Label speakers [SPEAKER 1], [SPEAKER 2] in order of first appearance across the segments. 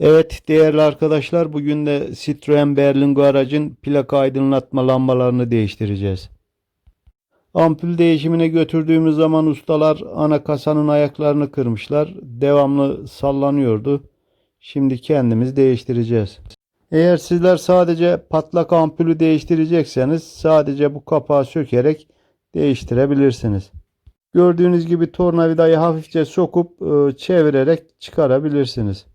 [SPEAKER 1] Evet değerli arkadaşlar bugün de Citroen Berlingo aracın plaka aydınlatma lambalarını değiştireceğiz. Ampul değişimine götürdüğümüz zaman ustalar ana kasanın ayaklarını kırmışlar. Devamlı sallanıyordu. Şimdi kendimiz değiştireceğiz. Eğer sizler sadece patlak ampulü değiştirecekseniz sadece bu kapağı sökerek değiştirebilirsiniz. Gördüğünüz gibi tornavidayı hafifçe sokup e, çevirerek çıkarabilirsiniz.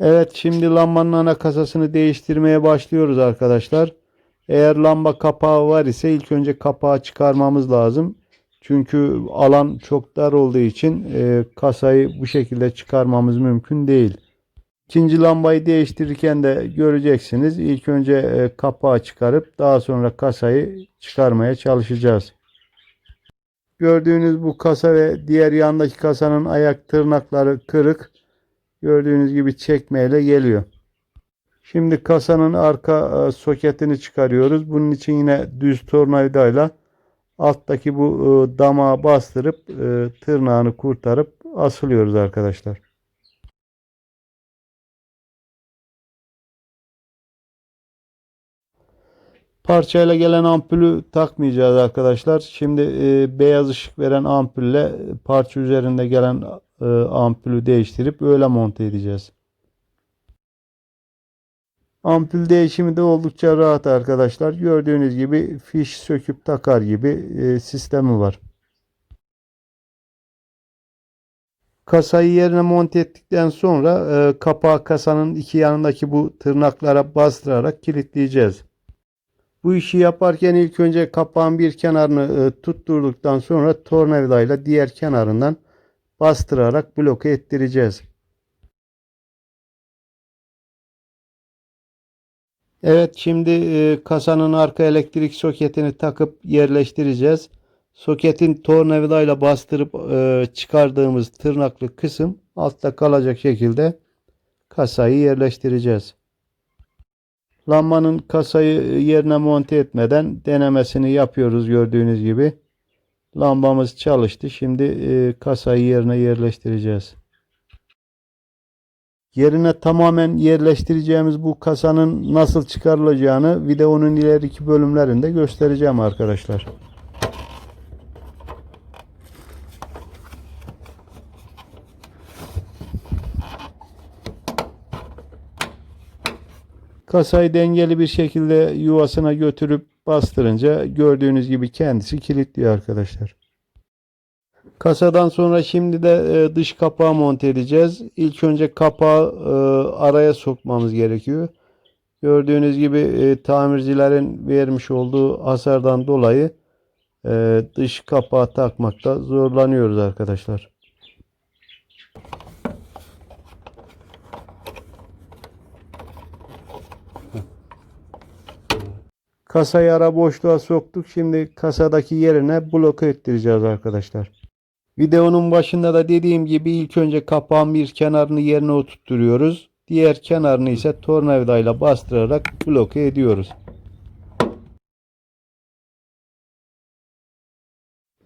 [SPEAKER 1] Evet şimdi lambanın ana kasasını değiştirmeye başlıyoruz arkadaşlar. Eğer lamba kapağı var ise ilk önce kapağı çıkarmamız lazım. Çünkü alan çok dar olduğu için e, kasayı bu şekilde çıkarmamız mümkün değil. İkinci lambayı değiştirirken de göreceksiniz. İlk önce e, kapağı çıkarıp daha sonra kasayı çıkarmaya çalışacağız. Gördüğünüz bu kasa ve diğer yandaki kasanın ayak tırnakları kırık. Gördüğünüz gibi çekmeyle geliyor. Şimdi kasanın arka e, soketini çıkarıyoruz. Bunun için yine düz tornavidayla alttaki bu e, damağa bastırıp e, tırnağını kurtarıp asılıyoruz arkadaşlar. Parçayla gelen ampulü takmayacağız arkadaşlar. Şimdi e, beyaz ışık veren ampulle parça üzerinde gelen ampulü değiştirip öyle monte edeceğiz. Ampul değişimi de oldukça rahat arkadaşlar. Gördüğünüz gibi fiş söküp takar gibi e, sistemi var. Kasayı yerine monte ettikten sonra e, kapağı kasanın iki yanındaki bu tırnaklara bastırarak kilitleyeceğiz. Bu işi yaparken ilk önce kapağın bir kenarını e, tutturduktan sonra tornavidayla diğer kenarından bastırarak bloke ettireceğiz. Evet şimdi e, kasanın arka elektrik soketini takıp yerleştireceğiz. Soketin tornavidayla bastırıp e, çıkardığımız tırnaklı kısım altta kalacak şekilde kasayı yerleştireceğiz. Lambanın kasayı yerine monte etmeden denemesini yapıyoruz gördüğünüz gibi. Lambamız çalıştı. Şimdi e, kasayı yerine yerleştireceğiz. Yerine tamamen yerleştireceğimiz bu kasanın nasıl çıkarılacağını videonun ileriki bölümlerinde göstereceğim arkadaşlar. Kasayı dengeli bir şekilde yuvasına götürüp bastırınca gördüğünüz gibi kendisi kilitliyor arkadaşlar. Kasadan sonra şimdi de e, dış kapağı monte edeceğiz. İlk önce kapağı e, araya sokmamız gerekiyor. Gördüğünüz gibi e, tamircilerin vermiş olduğu hasardan dolayı dış kapağı takmakta zorlanıyoruz arkadaşlar. Kasayı ara boşluğa soktuk. Şimdi kasadaki yerine bloke ettireceğiz arkadaşlar. Videonun başında da dediğim gibi ilk önce kapağın bir kenarını yerine oturtturuyoruz. Diğer kenarını ise tornavidayla bastırarak bloke ediyoruz.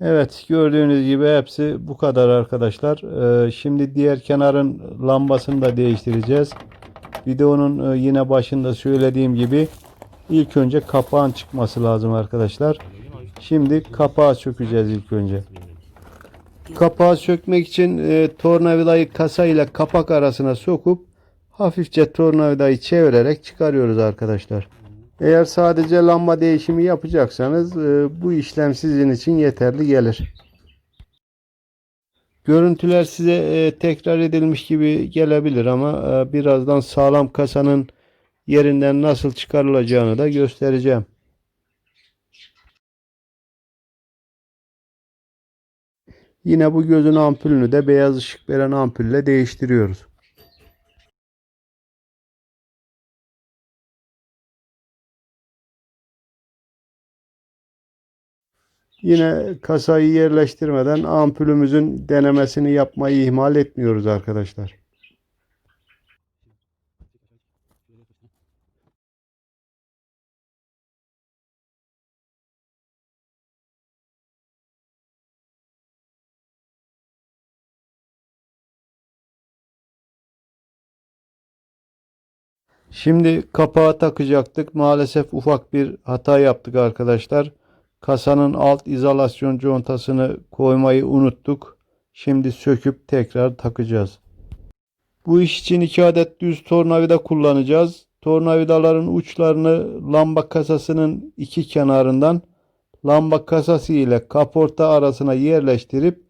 [SPEAKER 1] Evet gördüğünüz gibi hepsi bu kadar arkadaşlar. Ee, şimdi diğer kenarın lambasını da değiştireceğiz. Videonun e, yine başında söylediğim gibi ilk önce kapağın çıkması lazım arkadaşlar. Şimdi kapağı sökeceğiz ilk önce. Kapağı sökmek için e, tornavidayı kasa ile kapak arasına sokup hafifçe tornavidayı çevirerek çıkarıyoruz arkadaşlar. Eğer sadece lamba değişimi yapacaksanız e, bu işlem sizin için yeterli gelir. Görüntüler size e, tekrar edilmiş gibi gelebilir ama e, birazdan sağlam kasanın yerinden nasıl çıkarılacağını da göstereceğim. Yine bu gözün ampulünü de beyaz ışık veren ampulle değiştiriyoruz. Yine kasayı yerleştirmeden ampulümüzün denemesini yapmayı ihmal etmiyoruz arkadaşlar. Şimdi kapağı takacaktık. Maalesef ufak bir hata yaptık arkadaşlar. Kasanın alt izolasyon contasını koymayı unuttuk. Şimdi söküp tekrar takacağız. Bu iş için iki adet düz tornavida kullanacağız. Tornavidaların uçlarını lamba kasasının iki kenarından lamba kasası ile kaporta arasına yerleştirip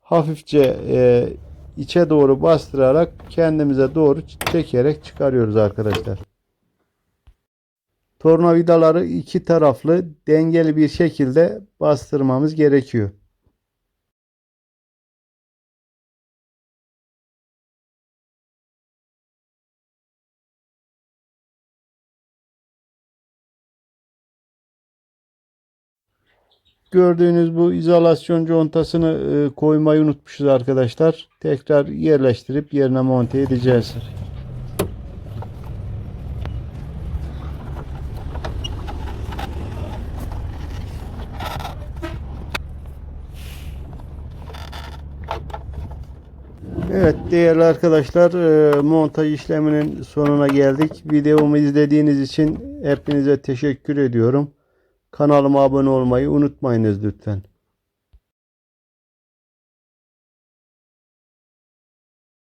[SPEAKER 1] hafifçe e, içe doğru bastırarak kendimize doğru çekerek çıkarıyoruz arkadaşlar. Tornavidaları iki taraflı dengeli bir şekilde bastırmamız gerekiyor. Gördüğünüz bu izolasyon contasını e, koymayı unutmuşuz arkadaşlar. Tekrar yerleştirip yerine monte edeceğiz. Evet değerli arkadaşlar e, montaj işleminin sonuna geldik. Videomu izlediğiniz için hepinize teşekkür ediyorum. Kanalıma abone olmayı unutmayınız lütfen.